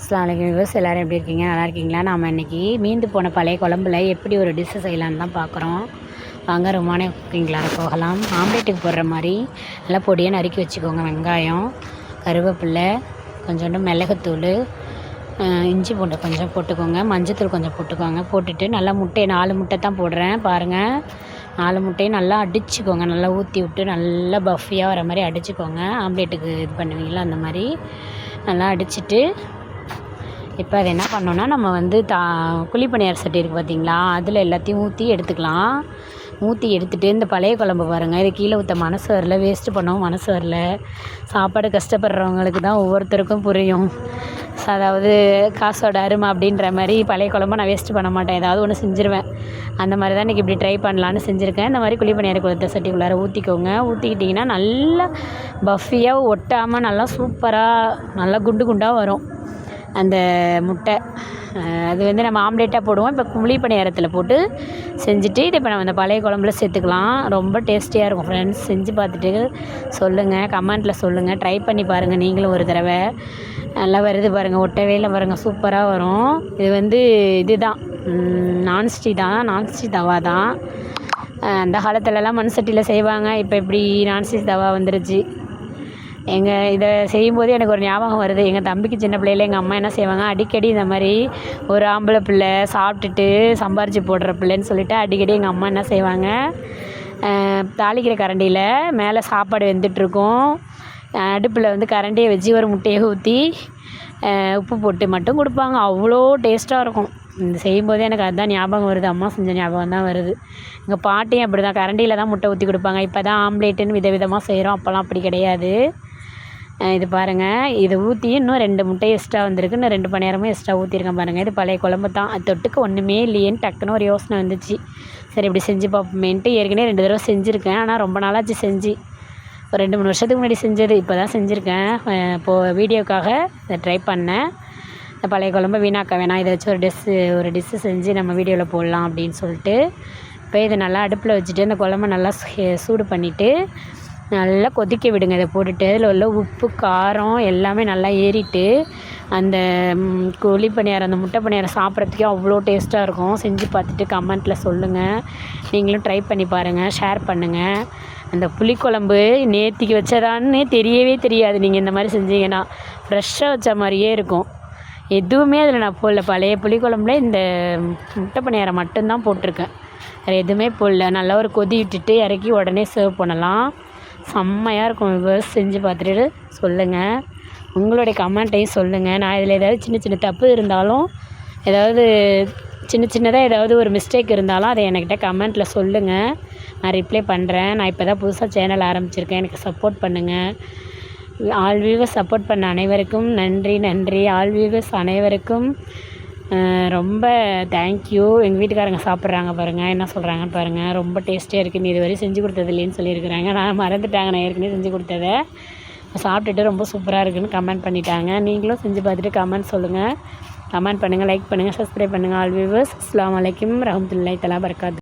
அஸ்லாம் வியூவர்ஸ் எல்லோரும் எப்படி இருக்கீங்க? நல்லா இருக்கீங்களா? நாம் இன்றைக்கி மீந்து போன பழைய குழம்புல எப்படி ஒரு டிஷ்ஷு செய்யலான்னு தான் பார்க்குறோம். வாங்க ரொமான குக்கிங்களாக போகலாம். ஆம்லேட்டுக்கு போடுற மாதிரி நல்லா பொடியாக நறுக்கி வச்சுக்கோங்க. வெங்காயம் கருவேப்பில்லை கொஞ்சோண்டு மிளகுத்தூள் இஞ்சி பூண்டு கொஞ்சம் போட்டுக்கோங்க. மஞ்சத்தூள் கொஞ்சம் போட்டுக்கோங்க. போட்டுட்டு நல்லா முட்டையை நாலு முட்டை தான் போடுறேன். பாருங்கள் நாலு முட்டையும் நல்லா அடிச்சுக்கோங்க. நல்லா ஊற்றி விட்டு நல்லா பஃபியாக வர மாதிரி அடிச்சுக்கோங்க. ஆம்லேட்டுக்கு இது பண்ணுவீங்களா? அந்த மாதிரி நல்லா அடிச்சிட்டு இப்போ அது என்ன பண்ணோன்னா நம்ம வந்து தா குழிப்பணியார் சட்டி இருக்குது பார்த்தீங்களா அதில் எல்லாத்தையும் ஊற்றி எடுத்துக்கலாம். ஊற்றி எடுத்துகிட்டு இந்த பழைய குழம்பு பாருங்கள் இது கீழே ஊற்ற மனசு வரல வேஸ்ட்டு பண்ணவும் மனசு வரல. சாப்பாடு கஷ்டப்படுறவங்களுக்கு தான் ஒவ்வொருத்தருக்கும் புரியும். அதாவது காசோட அருமை அப்படின்ற மாதிரி பழைய குழம்பு நான் வேஸ்ட்டு பண்ண மாட்டேன். ஏதாவது ஒன்று செஞ்சுருவேன். அந்த மாதிரி தான் இன்றைக்கி இப்படி ட்ரை பண்ணலான்னு செஞ்சுருக்கேன். இந்த மாதிரி குழிப்பணியார குளத்த சட்டிக்குள்ளார ஊற்றிக்கோங்க ஊற்றிக்கிட்டிங்கன்னா நல்லா பஃபியாக ஒட்டாமல் நல்லா சூப்பராக நல்லா குண்டு குண்டாக வரும். அந்த முட்டை அது வந்து நம்ம ஆம்லேட்டாக போடுவோம். இப்போ குழி பணியாரத்தில் போட்டு செஞ்சுட்டு இதை இப்போ நம்ம அந்த பழைய குழம்புல சேர்த்துக்கலாம். ரொம்ப டேஸ்டியாக இருக்கும். ஃப்ரெண்ட்ஸ் செஞ்சு பார்த்துட்டு சொல்லுங்கள் கமெண்ட்டில் சொல்லுங்கள் ட்ரை பண்ணி பாருங்கள் நீங்களும் ஒரு தடவை. நல்லா வருது பாருங்கள் ஒட்டவே இல்லை பாருங்கள் சூப்பராக வரும். இது வந்து இதுதான். நான்ஸ்டி தான். நான்ஸ்டி தவா தான். அந்த காலத்துலலாம் மண் சட்டியில் செய்வாங்க. இப்போ இப்படி நான்ஸ்டி தவா வந்துருச்சு. எங்கள் இதை செய்யும்போது எனக்கு ஒரு ஞாபகம் வருது. எங்கள் தம்பிக்கு சின்ன பிள்ளையில எங்கள் அம்மா என்ன செய்வாங்க? அடிக்கடி இந்த மாதிரி ஒரு ஆம்பளை பிள்ளை சாப்பிட்டுட்டு சம்பாரித்து போடுற பிள்ளைன்னு சொல்லிட்டு அடிக்கடி எங்கள் அம்மா என்ன செய்வாங்க? தாளிக்கிற கரண்டியில் மேலே சாப்பாடு வெந்துட்டுருக்கும் அடுப்பில் வந்து கரண்டியை வச்சு ஒரு முட்டையை ஊற்றி உப்பு போட்டு மட்டும் கொடுப்பாங்க. அவ்வளோ டேஸ்ட்டாக இருக்கும். இந்த செய்யும்போதே எனக்கு அதுதான் ஞாபகம் வருது. அம்மா செஞ்ச ஞாபகம் தான் வருது. எங்கள் பாட்டியும் அப்படி தான் கரண்டியில் தான் முட்டை ஊற்றி கொடுப்பாங்க. இப்போ தான் ஆம்லேட்டுன்னு விதவிதமாக செய்கிறோம் அப்போல்லாம் அப்படி கிடையாது. இது பாருங்கள் இதை ஊற்றி இன்னும் ரெண்டு முட்டையும் எக்ஸ்ட்ரா வந்திருக்கு. இன்னும் ரெண்டு பணியாரமும் எக்ஸ்ட்ரா ஊற்றிருக்கேன் பாருங்கள் இது பழைய குழம்பு தான். அது தொட்டுக்கு ஒன்றுமே இல்லையேன்னு டக்குன்னு ஒரு யோசனை வந்துச்சு. சரி இப்படி செஞ்சு பார்ப்போமேன்ட்டு ஏற்கனவே ரெண்டு தடவை செஞ்சுருக்கேன். ஆனால் ரொம்ப நாளாச்சு செஞ்சு. ஒரு ரெண்டு மூணு வருஷத்துக்கு முன்னாடி செஞ்சது. இப்போ தான் செஞ்சுருக்கேன் இப்போது வீடியோக்காக இதை ட்ரை பண்ணேன். இந்த பழைய குழம்பு வீணாக்க வேணாம். இதை வச்சு ஒரு டிஷ்ஷு ஒரு டிஷ்ஷு செஞ்சு நம்ம வீடியோவில் போடலாம் அப்படின்னு சொல்லிட்டு இப்போ இதை நல்லா அடுப்பில் வச்சுட்டு அந்த குழம்ப நல்லா சூடு பண்ணிவிட்டு நல்லா கொதிக்க விடுங்க. இதை போட்டுட்டு அதில் உள்ள உப்பு காரம் எல்லாமே நல்லா ஏறிட்டு அந்த கோழி குழி பணியாரம் அந்த முட்டை பணியாரம் சாப்பிட்றதுக்கே அவ்வளோ டேஸ்ட்டாக இருக்கும். செஞ்சு பார்த்துட்டு கமெண்ட்டில் சொல்லுங்கள் நீங்களும் ட்ரை பண்ணி பாருங்கள் ஷேர் பண்ணுங்கள் அந்த புளிக்குழம்பு நேத்திக்கு வச்சதான்னு தெரியவே தெரியாது. நீங்கள் இந்த மாதிரி செஞ்சீங்கன்னா ஃப்ரெஷ்ஷாக வச்ச மாதிரியே இருக்கும். எதுவுமே அதில் நான் போடல. பழைய புளிக்குழம்புல இந்த முட்டை பணியாரம் மட்டும்தான் போட்டிருக்கேன். வேறு எதுவுமே போடல. நல்லா ஒரு கொதி விட்டுட்டு இறக்கி உடனே சர்வ் பண்ணலாம். செம்மையாக இருக்கும் விவர்ஸ் செஞ்சு பார்த்துட்டு சொல்லுங்கள் உங்களுடைய கமெண்ட்டையும் சொல்லுங்கள் நான் இதில் ஏதாவது சின்ன சின்ன தப்பு இருந்தாலும் ஏதாவது சின்ன சின்னதாக ஏதாவது ஒரு மிஸ்டேக் இருந்தாலும் அதை என்கிட்ட கமெண்ட்டில் சொல்லுங்கள் நான் ரிப்ளை பண்ணுறேன் நான் இப்போ தான் புதுசாக சேனல் ஆரம்பிச்சிருக்கேன். எனக்கு சப்போர்ட் பண்ணுங்கள் ஆல் வியூவர்ஸ் சப்போர்ட் பண்ண அனைவருக்கும் நன்றி நன்றி. ஆல் வியூவர்ஸ் அனைவருக்கும் ரொம்ப தேங்க்யூ எங்கள் வீட்டுக்காரங்க சாப்பிட்றாங்க பாருங்கள் என்ன சொல்கிறாங்கன்னு பாருங்கள் ரொம்ப டேஸ்ட்டாக இருக்குது நீ இதுவரை செஞ்சு கொடுத்தது இல்லைன்னு சொல்லியிருக்கிறாங்க. நான் மறந்துட்டாங்க. நான் ஏற்கனவே செஞ்சு கொடுத்ததை. சாப்பிட்டுட்டு ரொம்ப சூப்பராக இருக்குன்னு கமெண்ட் பண்ணிட்டாங்க. நீங்களும் செஞ்சு பார்த்துட்டு கமெண்ட் சொல்லுங்கள் கமெண்ட் பண்ணுங்கள் லைக் பண்ணுங்கள் சப்ஸ்கிரைப் பண்ணுங்கள் ஆல் வியூவர்ஸ் அஸ்லாம் வலைக்கம் ரஹமத்துல்லாய் தலா பர்காத்